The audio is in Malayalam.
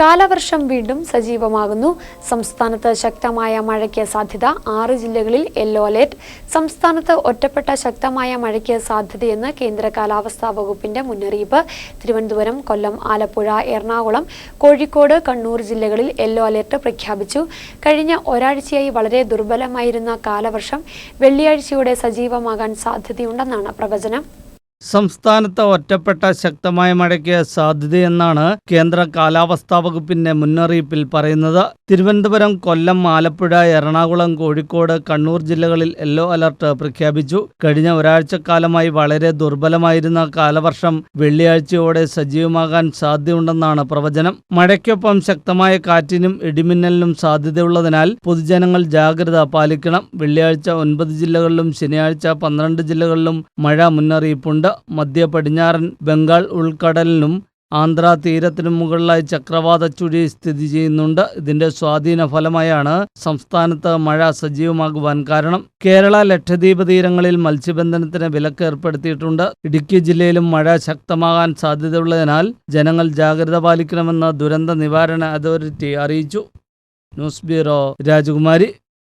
കാലവർഷം വീണ്ടും സജീവമാകുന്നു. സംസ്ഥാനത്ത് ശക്തമായ മഴയ്ക്ക് സാധ്യത. ആറ് ജില്ലകളിൽ യെല്ലോ അലേർട്ട്. സംസ്ഥാനത്ത് ഒറ്റപ്പെട്ട ശക്തമായ മഴയ്ക്ക് സാധ്യതയെന്ന് കേന്ദ്ര കാലാവസ്ഥാ വകുപ്പിന്റെ മുന്നറിയിപ്പ്. തിരുവനന്തപുരം കൊല്ലം ആലപ്പുഴ എറണാകുളം കോഴിക്കോട് കണ്ണൂർ ജില്ലകളിൽ യെല്ലോ അലേർട്ട് പ്രഖ്യാപിച്ചു. കഴിഞ്ഞ ഒരാഴ്ചയായി വളരെ ദുർബലമായിരുന്ന കാലവർഷം വെള്ളിയാഴ്ചയോടെ സജീവമാകാൻ സാധ്യതയുണ്ടെന്നാണ് പ്രവചനം. സംസ്ഥാനത്ത് ഒറ്റപ്പെട്ട ശക്തമായ മഴയ്ക്ക് സാധ്യതയെന്നാണ് കേന്ദ്ര കാലാവസ്ഥാ വകുപ്പിന്റെ മുന്നറിയിപ്പിൽ പറയുന്നത്. തിരുവനന്തപുരം കൊല്ലം ആലപ്പുഴ എറണാകുളം കോഴിക്കോട് കണ്ണൂർ ജില്ലകളിൽ യെല്ലോ അലർട്ട് പ്രഖ്യാപിച്ചു. കഴിഞ്ഞ ഒരാഴ്ചക്കാലമായി വളരെ ദുർബലമായിരുന്ന കാലവർഷം വെള്ളിയാഴ്ചയോടെ സജീവമാകാൻ സാധ്യതയുണ്ടെന്നാണ് പ്രവചനം. മഴയ്ക്കൊപ്പം ശക്തമായ കാറ്റിനും ഇടിമിന്നലിനും സാധ്യതയുള്ളതിനാൽ പൊതുജനങ്ങൾ ജാഗ്രത പാലിക്കണം. വെള്ളിയാഴ്ച ഒൻപത് ജില്ലകളിലും ശനിയാഴ്ച പന്ത്രണ്ട് ജില്ലകളിലും മഴ മുന്നറിയിപ്പുണ്ട്. മധ്യ പടിഞ്ഞാറൻ ബംഗാൾ ഉൾക്കടലിനും ആന്ധ്ര തീരത്തിനും മുകളിലായി ചക്രവാത ചുഴി സ്ഥിതി ചെയ്യുന്നുണ്ട്. ഇതിന്റെ സ്വാധീന ഫലമായാണ് സംസ്ഥാനത്ത് മഴ സജീവമാകുവാൻ കാരണം. കേരള ലക്ഷദ്വീപ് തീരങ്ങളിൽ മത്സ്യബന്ധനത്തിന് വിലക്ക് ഏർപ്പെടുത്തിയിട്ടുണ്ട്. ഇടുക്കി ജില്ലയിലും മഴ ശക്തമാകാൻ സാധ്യതയുള്ളതിനാൽ ജനങ്ങൾ ജാഗ്രത പാലിക്കണമെന്ന് ദുരന്ത നിവാരണ അതോറിറ്റി അറിയിച്ചു. ന്യൂസ് ബ്യൂറോ രാജകുമാരി.